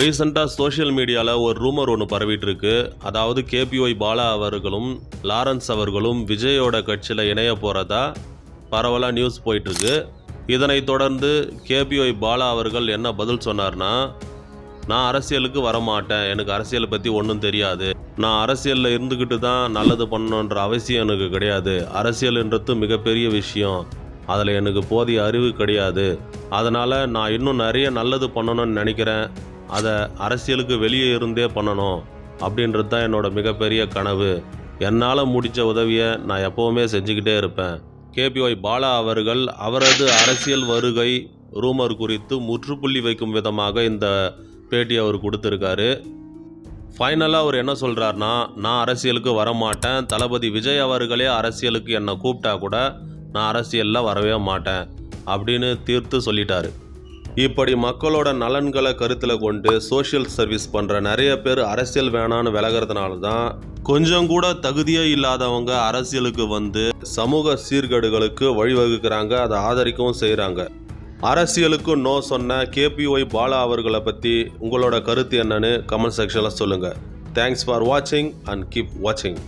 ரீசெண்டாக சோஷியல் மீடியாவில் ஒரு ரூமர் ஒன்று பரவிட்டு இருக்கு அதாவது கேபிஒய் பாலா அவர்களும் லாரன்ஸ் அவர்களும் விஜயோட கட்சியில் இணைய போகிறதா பரவலாக நியூஸ் போயிட்டுருக்கு. இதனைத் தொடர்ந்து கேபிஒய் பாலா அவர்கள் என்ன பதில் சொன்னார்னா நான் அரசியலுக்கு வரமாட்டேன். எனக்கு அரசியலை பற்றி ஒன்றும் தெரியாது. நான் அரசியலில் இருந்துக்கிட்டு தான் நல்லது பண்ணணுன்ற அவசியம் எனக்கு கிடையாது. அரசியல்ன்றது மிகப்பெரிய விஷயம். அதில் எனக்கு போதிய அறிவு கிடையாது. அதனால் நான் இன்னும் நிறைய நல்லது பண்ணணும்னு நினைக்கிறேன். அதை அரசியலுக்கு வெளியே இருந்தே பண்ணணும் அப்படின்றது தான் என்னோட மிகப்பெரிய கனவு. என்னால் முடித்த உதவியை நான் எப்போவுமே செஞ்சுக்கிட்டே இருப்பேன். கேபிஒய் பாலா அவர்கள் அவரது அரசியல் வருகை ரூமர் குறித்து முற்றுப்புள்ளி வைக்கும் விதமாக இந்த பேட்டி அவர் கொடுத்துருக்காரு. ஃபைனலாக அவர் என்ன சொல்கிறாருன்னா நான் அரசியலுக்கு வரமாட்டேன். தளபதி விஜய் அவர்களே அரசியலுக்கு என்னை கூப்பிட்டா கூட நான் அரசியலில் வரவே மாட்டேன் அப்படின்னு தீர்த்து சொல்லிட்டாரு. இப்படி மக்களோட நலன்களை கருத்தில் கொண்டு சோஷியல் சர்வீஸ் பண்ணுற நிறைய பேர் அரசியல் வேணான்னு விலகிறதுனால தான் கொஞ்சம் கூட தகுதியே இல்லாதவங்க அரசியலுக்கு வந்து சமூக சீர்கேடுகளுக்கு வழிவகுக்கிறாங்க அதை ஆதரிக்கவும் செய்கிறாங்க அரசியலுக்கு நோ சொன்ன கேபிஒய் பாலா அவர்களை பற்றி உங்களோட கருத்து என்னன்னு கமெண்ட் செக்ஷனில் சொல்லுங்கள் தேங்க்ஸ் ஃபார் வாட்சிங் அண்ட் கீப் வாட்சிங்